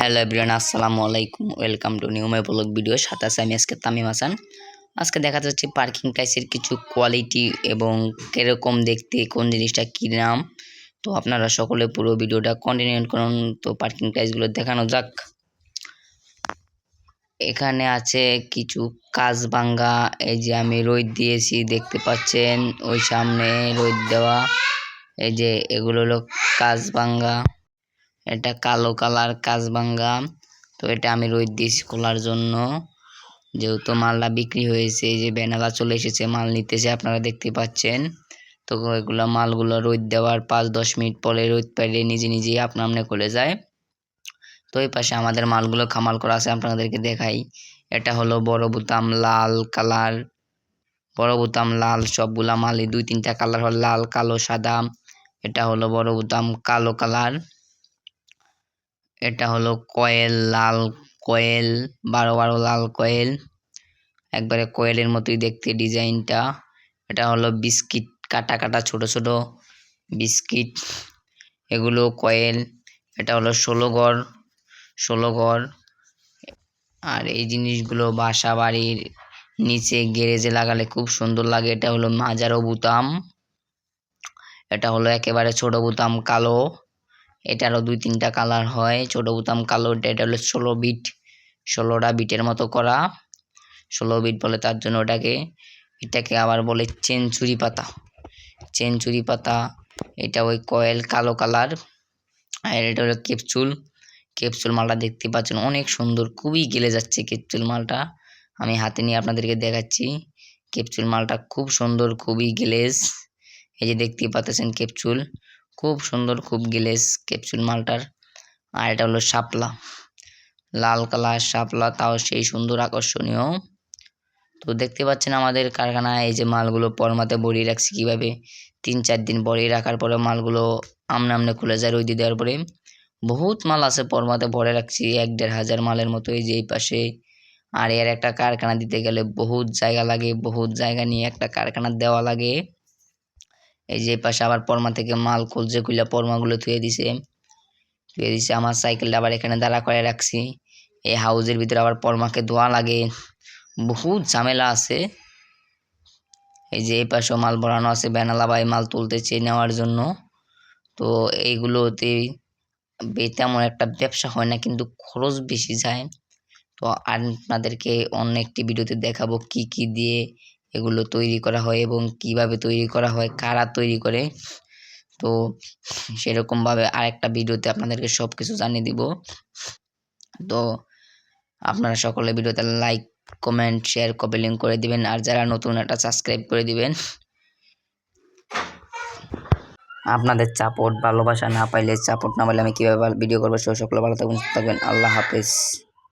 Hello everyone, আসসালামু আলাইকুম। Welcome to new my vlog video. আছে আমি আজকে তামিম হাসান। আজকে দেখা যাচ্ছে পার্কিং প্রাইসের কিছু কোয়ালিটি এবং কীরকম দেখতে, কোন জিনিসটা কী নাম তো আপনারা সকলে পুরো ভিডিওটা কন্টিনিউ করুন। তো পার্কিং প্রাইসগুলো দেখানো যাক। এখানে আছে কিছু কাজ ভাঙ্গা এই যে আমি রোদ দিয়েছি, দেখতে পাচ্ছেন। ওই সামনে রোদ দেওয়া। এই যে এগুলো হলো কাজ ভাঙ্গা এটা কালো কালার কাজবাঙ্গা তো এটা আমি রোদ দিয়েছি খোলার জন্য। যেহেতু মালটা বিক্রি হয়েছে, এই যে বেনালা চলে এসেছে, মাল নিতেছে, আপনারা দেখতে পাচ্ছেন। তো এগুলো মালগুলো রোদ দেওয়ার পাঁচ, দশ মিনিট পরে রোদ পেলে নিজে নিজেই আপনা আপনি খুলে যায়। তো এই পাশে আমাদের মালগুলো খামাল করা আছে, আপনাদেরকে দেখাই। এটা হলো বড় বুতাম, লাল কালার। বড় বুতাম, লাল, সবগুলা মালই দুই তিনটা কালার হল লাল, কালো, সাদা। এটা হলো বড় বুতাম, কালো কালার। এটা হলো কয়েল, লাল কয়েল, বারো বারো লাল কয়েল। একবারে কয়েলের মতোই দেখতে ডিজাইনটা। এটা হলো বিস্কিট, কাটা কাটা ছোট ছোট বিস্কিট। এগুলো কয়েল, এটা হলো ষোলো ঘর ষোলো ঘর আর এই জিনিসগুলো বাসা বাড়ির নিচে গ্যারেজে লাগালে খুব সুন্দর লাগে। এটা হলো মাজারো বুতাম। এটা হলো একেবারে ছোট বুতাম, কালো। এটারও দুই তিনটা কালার হয়। ছোট বুতাম কালো, এটা হলো ষোলো বিট ষোলোটা বিটের মতো করা। ষোলো বিট বলে তার জন্য ওটাকে, এটাকে আবার বলে চেনচুরি পাতা। চেনচুরি পাতা, এটা ওই কয়েল কালো কালার আর এটা হলো ক্যাপচুল ক্যাপসুল মালটা দেখতে পাচ্ছেন, অনেক সুন্দর, খুবই গেলে যাচ্ছে ক্যাপসুল মালটা। আমি হাতে নিয়ে আপনাদেরকে দেখাচ্ছি। ক্যাপসুল মালটা খুব সুন্দর, খুবই গ্লেজ এই যে দেখতে পাচ্ছেন ক্যাপসুল খুব সুন্দর, খুব গ্লেজ ক্যাপসুল মালটার। আর এটা হলো শাপলা, লাল কালার শাপলা, তাও সেই সুন্দর আকর্ষণীয়। তো দেখতে পাচ্ছেন আমাদের কারখানায় এই যে মালগুলো পরমাতে বড়িয়ে রাখছি কীভাবে? তিন চার দিন বড়িয়ে রাখার পরে মালগুলো আমনে আমনে খুলে যায় রোদি দেওয়ার পরে। বহুত মাল আছে পরমাতে ভরে রাখছি, এক দেড় হাজার মালের মতো এই যে এই পাশে। আর এর একটা কারখানা দিতে গেলে বহুত জায়গা লাগে, বহুত জায়গা নিয়ে একটা কারখানা দেওয়া লাগে। এই যে পাশে আবার পরমা থেকে মাল খুলছে খুলে পরমাগুলো থুয়ে দিছে। থুয়ে দিছে, আমার সাইকেলটা আবার এখানে দাঁড়া করে রাখছি। এই হাউজের ভিতরে আবার পরমাকে ধোয়া লাগে। বহুত ঝামেলা আছে। এই যে এই পাশেও মাল ভরানো আছে, বেনালা বাই মাল তুলতেছে নেওয়ার জন্য। তো এইগুলোতে তেমন একটা ব্যবসা হয় না, কিন্তু খরচ বেশি যায়। তো আপনাদেরকে অন্য একটি ভিডিওতে দেখাবো কি কি দিয়ে এগুলো তৈরি করা হয় এবং কীভাবে তৈরি করা হয়, কারা তৈরি করে, তো সেরকমভাবে আরেকটা ভিডিওতে আপনাদেরকে সব কিছু জানিয়ে দিব। তো আপনারা সকলে ভিডিওতে লাইক, কমেন্ট, শেয়ার কপি করে দিবেন আর যারা নতুন একটা সাবস্ক্রাইব করে দিবেন। আপনাদের সাপোর্ট ভালোবাসা না পাইলে সাপোর্ট না পাইলে আমি কীভাবে ভিডিও করব সে সকলে ভালো থাকবেন থাকবেন। আল্লাহ হাফেজ।